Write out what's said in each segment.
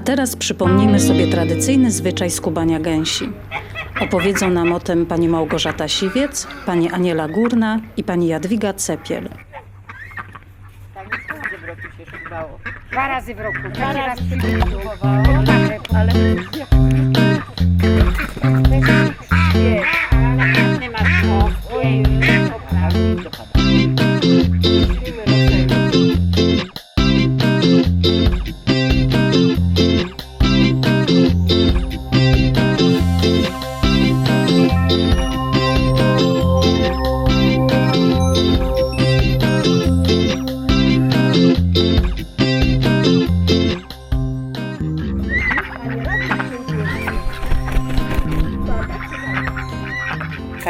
teraz przypomnijmy sobie tradycyjny zwyczaj skubania gęsi. Opowiedzą nam o tym pani Małgorzata Siwiec, pani Aniela Górna i pani Jadwiga Cepiel. Dwa razy w roku. Dwa razy się kupowało. Ale... Nie masz Ojej,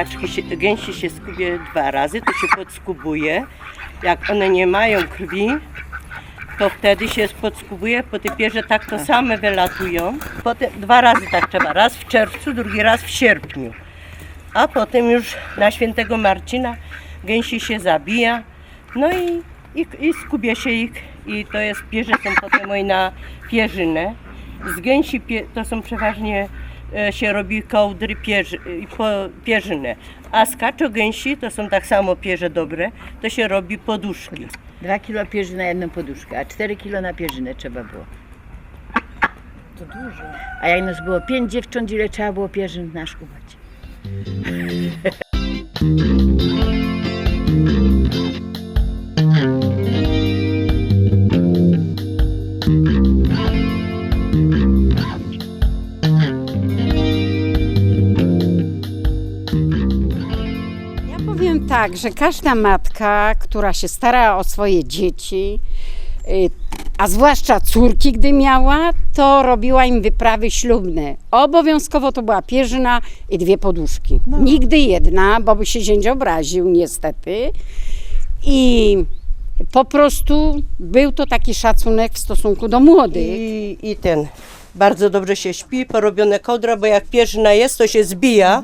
Kaczki się, gęsi się skubie dwa razy, to się podskubuje. Jak one nie mają krwi, to wtedy się podskubuje, po te pierze tak to same wylatują. Potem dwa razy tak trzeba, raz w czerwcu, drugi raz w sierpniu. A potem już na świętego Marcina gęsi się zabija, no i, i, i skubie się ich i to jest, pierze są potem oj na pierzynę. Z gęsi pie, to są przeważnie się robi kołdry pierzy, pierzynę, a z kaczogęsi to są tak samo pierze dobre, to się robi poduszki. Dwa kilo pierzy na jedną poduszkę, a 4 kilo na pierzynę trzeba było. To dużo. A jak nas było pięć dziewcząt, ile trzeba było pierzyn naszkubać? powiem tak, że każda matka, która się stara o swoje dzieci, y, a zwłaszcza córki, gdy miała, to robiła im wyprawy ślubne. Obowiązkowo to była pierzyna i dwie poduszki. Nigdy jedna, bo by się zięć obraził niestety. I po prostu był to taki szacunek w stosunku do młodych. I, I ten, bardzo dobrze się śpi, porobione kołdra, bo jak pierzyna jest, to się zbija.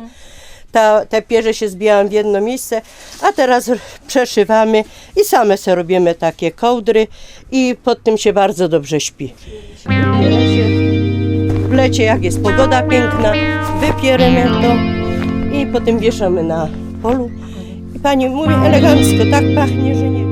Ta, te pierze się zbijają w jedno miejsce, a teraz przeszywamy i same sobie robimy takie kołdry i pod tym się bardzo dobrze śpi. W lecie, jak jest pogoda piękna, wypieremy to i potem wieszamy na polu. I pani mówi elegancko, tak pachnie, że nie.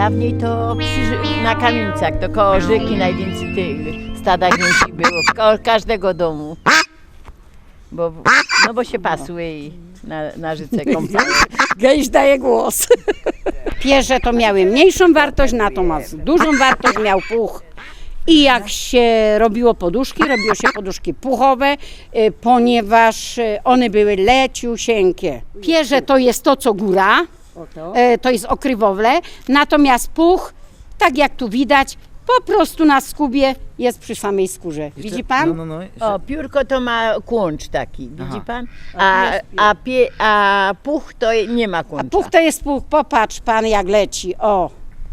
Dawniej to przy, na kamienicach, to koło rzeki najwięcej tych stada gęsi było, koło każdego domu. Bo, no bo się pasły i na, na życe kąpały. Gęś daje głos. Pierze to miały mniejszą wartość, natomiast dużą wartość miał puch. I jak się robiło poduszki, robiło się poduszki puchowe, y, ponieważ y, one były leciusieńkie. Pierze to jest to, co góra, y, to jest okrywowle, natomiast puch, tak jak tu widać, po prostu na skubie jest przy samej skórze. Widzi pan? No, no, no. jeszcze- O, piórko to ma kłącz taki, widzi pan? A, a, pie, a puch to nie ma kłącza. Puch to jest puch, popatrz pan jak leci. O,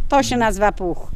to się nazywa puch.